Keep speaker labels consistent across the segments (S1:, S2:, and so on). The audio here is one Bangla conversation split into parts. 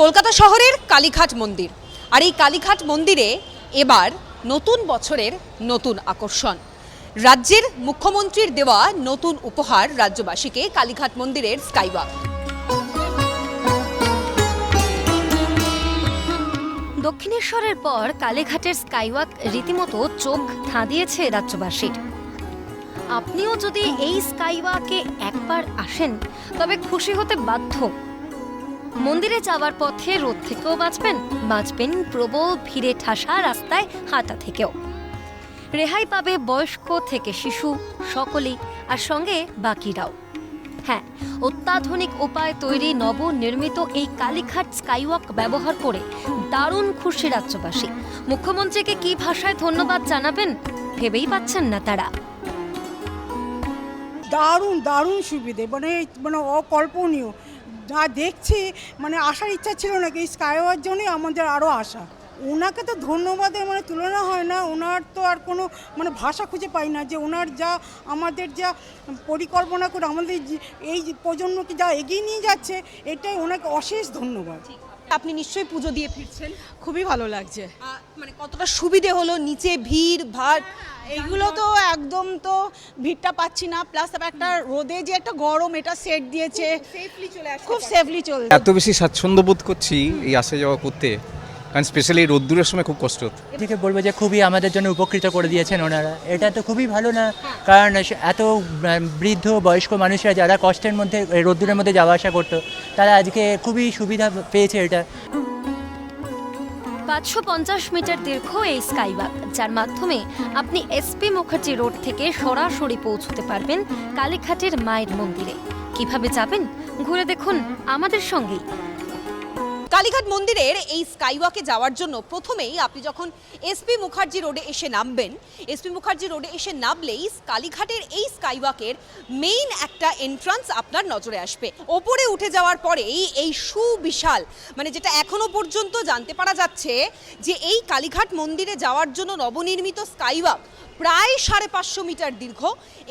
S1: কলকাতা শহরের কালীঘাট মন্দির। আর এই কালীঘাট মন্দিরে এবার নতুন বছরের নতুন আকর্ষণ। রাজ্যের মুখ্যমন্ত্রীর দেওয়া নতুন উপহার রাজ্যবাসীকে কালীঘাট মন্দিরের স্কাইওয়াক।
S2: দক্ষিণেশ্বরের পর কালীঘাটের স্কাইওয়াক রীতিমতো চোখ ধাঁধিয়েছে রাজ্যবাসীর। আপনিও যদি এই স্কাইওয়াকে একবার আসেন, তবে খুশি হতে বাধ্য। মন্দিরে যাওয়ার পথে রোদ থেকেও বাঁচবেন বাঁচবেন প্রবল ভিড়ে ঠাসা রাস্তায় হাঁটা থেকেও। রেহাই পাবে বয়স্ক থেকে শিশু, সকলেই, আর সঙ্গে বাকিরাও। হ্যাঁ অত্যাধুনিক উপায় তৈরি নবনির্মিত এই কালীঘাট স্কাইওয়াক ব্যবহার করে দারুণ খুশি রাজ্যবাসী। মুখ্যমন্ত্রীকে কি ভাষায় ধন্যবাদ জানাবেন, ভেবেই পাচ্ছেন না তারা।
S3: দারুণ দারুণ সুবিধে মানে মানে অকল্পনীয়। যা দেখছি মানে আসার ইচ্ছা ছিল না কি স্কাইওয়ার জন্যই আমাদের আরও আশা ওনাকে তো ধন্যবাদের মানে তুলনা হয় না ওনার তো আর কোনো মানে ভাষা খুঁজে পাই না যে ওনার যা আমাদের যা পরিকল্পনা করে আমাদের এই প্রজন্মকে যা এগিয়ে নিয়ে যাচ্ছে, এটাই ওনাকে অশেষ ধন্যবাদ।
S1: আপনি নিশ্চয়ই পুজো দিয়ে ফিরছেন।
S4: খুবই ভালো লাগছে।
S1: মানে কতটা সুবিধে হলো, নিচে ভিড়, ভাট
S4: এইগুলো তো একদম তো ভিড়টা পাচ্ছি না। প্লাস তারপর একটা রোদে যে একটা গরম এটা সেট দিয়েছে।
S1: চলে
S4: খুব সেফলি চলছে।
S5: এত বেশি স্বাচ্ছন্দ্য বোধ করছি এই আসা যাওয়া করতে। কারণ স্পেশালি রোদ্দুরের সময় খুব কষ্ট হতো।
S6: থেকে বলব যে খুবই আমাদের জন্য উপকৃত করে দিয়েছেন ওনারা। এটা তো খুবই ভালো না কারণ এত বৃদ্ধ বয়স্ক মানুষরা যারা কষ্টের মধ্যে রোদ্দুরের মধ্যে যাওয়া আসা করতো তারা আজকে খুবই সুবিধা পেয়েছে এটা।
S2: পাঁচশো পঞ্চাশ মিটার দীর্ঘ এই স্কাইওয়াক, যার মাধ্যমে আপনি এসপি মুখার্জি রোড থেকে সরাসরি পৌঁছতে পারবেন কালীঘাটের মায়ের মন্দিরে। কীভাবে যাবেন? ঘুরে দেখুন আমাদের সঙ্গেই।
S1: কালীঘাট মন্দিরের এই স্কাইওয়াকে যাওয়ার জন্য প্রথমেই আপনি যখন এসপি মুখার্জি রোডে এসে নামবেন এসপি মুখার্জি রোডে এসে নামলেই কালীঘাটের এই স্কাইওয়াকের মেইন একটা এন্ট্রান্স আপনার নজরে আসবে। ওপরে উঠে যাওয়ার পরেই এই সুবিশাল মানে যেটা এখনও পর্যন্ত জানতে পারা যাচ্ছে যে এই কালীঘাট মন্দিরে যাওয়ার জন্য নবনির্মিত স্কাইওয়াক প্রায় সাড়ে পাঁচশো মিটার দীর্ঘ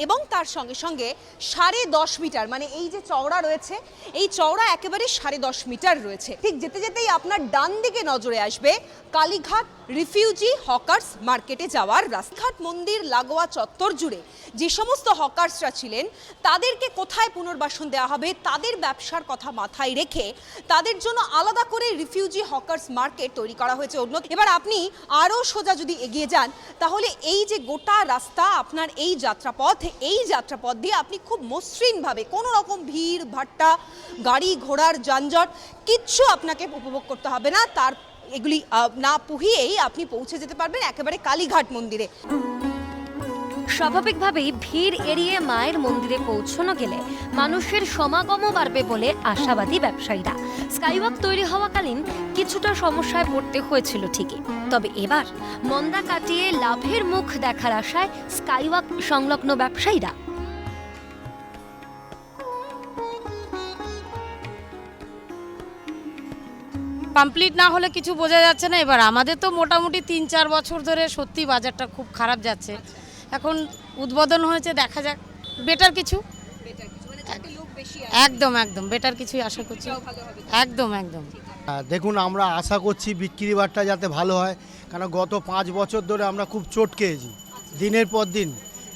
S1: এবং তার সঙ্গে সঙ্গে সাড়ে দশ মিটার মানে এই যে চওড়া রয়েছে, এই চওড়া একেবারে সাড়ে দশ মিটার রয়েছে। ঠিক যেতে যেতেই আপনার ডান দিকে নজরে আসবে কালীঘাট রিফিউজি হকার্স মার্কেটে যাওয়ার রাস্তাঘাট মন্দির লাগোয়া চত্বর জুড়ে যে সমস্ত হকার্সরা ছিলেন, তাদেরকে কোথায় পুনর্বাসন দেওয়া হবে, তাদের ব্যবসার কথা মাথায় রেখে তাদের জন্য আলাদা করে রিফিউজি হকার্স মার্কেট তৈরি করা হয়েছে অন্য এবার আপনি আরও সোজা যদি এগিয়ে যান, তাহলে এই যে গোটা রাস্তা, আপনার এই যাত্রাপথ এই যাত্রাপথ দিয়ে আপনি খুব মসৃণভাবে কোনো রকম ভিড়, ভাট্টা, গাড়ি ঘোড়ার যানজট, কিচ্ছু আপনাকে উপভোগ করতে হবে না। তার এগুলি না পুহিয়েই আপনি পৌঁছে যেতে পারবেন একেবারে কালীঘাট মন্দিরে।
S2: স্বাভাবিকভাবেই ভিড় এড়িয়ে মায়ের মন্দিরে পৌঁছানো গেলে মানুষের সমাগমও বাড়বে বলে আশাবাদী ব্যবসায়ীরা। স্কাইওয়াক তৈরি হওয়াকালীন কিছুটা সমস্যায় পড়তে হয়েছিল ঠিকই। তবে এবার মন্দা কাটিয়ে লাভের মুখ দেখার আশায় স্কাইওয়াক সংলগ্ন ব্যবসায়ীরা
S7: কমপ্লিট না হলে কিছু বোঝা যাচ্ছে না। এবার আমাদের তো মোটামুটি তিন চার বছর ধরে সত্যি বাজারটা খুব খারাপ যাচ্ছে। এখন উদ্বোধন হয়েছে, দেখা যাক। বেটার কিছু? একদম একদম। বেটার কিছুই আশা করছি একদম একদম।
S8: দেখুন, আমরা আশা করছি বিক্রি বাট্টা যাতে ভালো হয়। কারণ গত পাঁচ বছর ধরে আমরা খুব চোট খেয়েছি, দিনের পর দিন।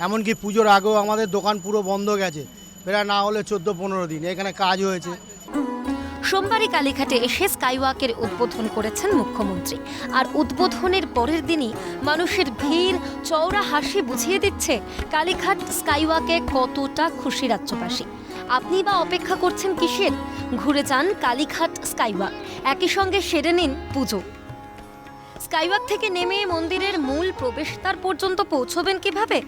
S8: এমনকি পুজোর আগেও আমাদের দোকান পুরো বন্ধ গেছে। প্রায় না হলে চোদ্দ পনেরো দিন। এখানে কাজ হয়েছে।
S2: সোমবারই কালীঘাটে এসে স্কাইওয়াকের উদ্বোধন করেছেন মুখ্যমন্ত্রী। আর উদ্বোধনের পরের দিনই মানুষের ভিড়, চওড়া হাসি বুঝিয়ে দিচ্ছে কালীঘাট স্কাইওয়াকে কতটা খুশি রাজ্যবাসী। আপনি বা অপেক্ষা করছেন কিসের? ঘুরে যান কালীঘাট স্কাইওয়াক। একই সঙ্গে সেরে নিন পুজো। স্কাইওয়াক থেকে নেমে মন্দিরের মূল প্রবেশদ্বার পর্যন্ত পৌঁছবেন কীভাবে?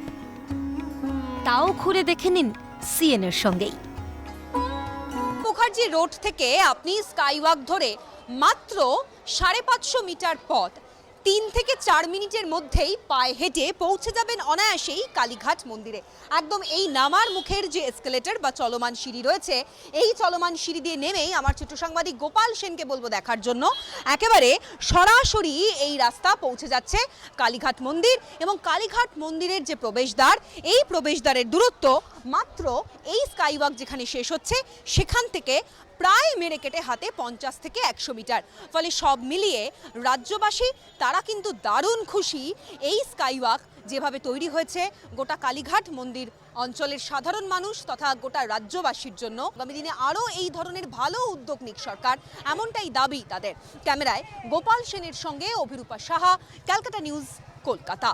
S2: তাও ঘুরে দেখে নিন সিএনের সঙ্গেই।
S1: রোড থেকে আপনি স্কাইওয়াক ধরে মাত্র সাড়ে পাঁচশো মিটার পথ। তিন থেকে চার মিনিটের মধ্যেই পায়ে হেঁটে পৌঁছে যাবেন অনায়াসেই কালীঘাট মন্দিরে। একদম এই নামার মুখের যে এসকেলেটর বা চলমান সিঁড়ি রয়েছে, এই চলমান সিঁড়ি দিয়ে নেমেই আমার ছোট্ট সাংবাদিক গোপাল সেনকে বলব দেখার জন্য। একেবারে সরাসরি এই রাস্তা পৌঁছে যাচ্ছে কালীঘাট মন্দির এবং কালীঘাট মন্দিরের যে প্রবেশদ্বার, এই প্রবেশদ্বারের দূরত্ব মাত্র এই স্কাইওয়াক যেখানে শেষ হচ্ছে, সেখান থেকে প্রায় মেরে কেটে হাতে পঞ্চাশ থেকে একশো মিটার। ফলে সব মিলিয়ে রাজ্যবাসী, তারা কিন্তু দারুণ খুশি। এই স্কাইওয়াক যেভাবে তৈরি হয়েছে, গোটা কালীঘাট মন্দির অঞ্চলের সাধারণ মানুষ তথা গোটা রাজ্যবাসীর জন্য আগামী দিনে আরও এই ধরনের ভালো উদ্যোগ নিক সরকার, এমনটাই দাবি তাদের। ক্যামেরায় গোপাল সেনের সঙ্গে অভিরূপা সাহা, ক্যালকাটা নিউজ, কলকাতা।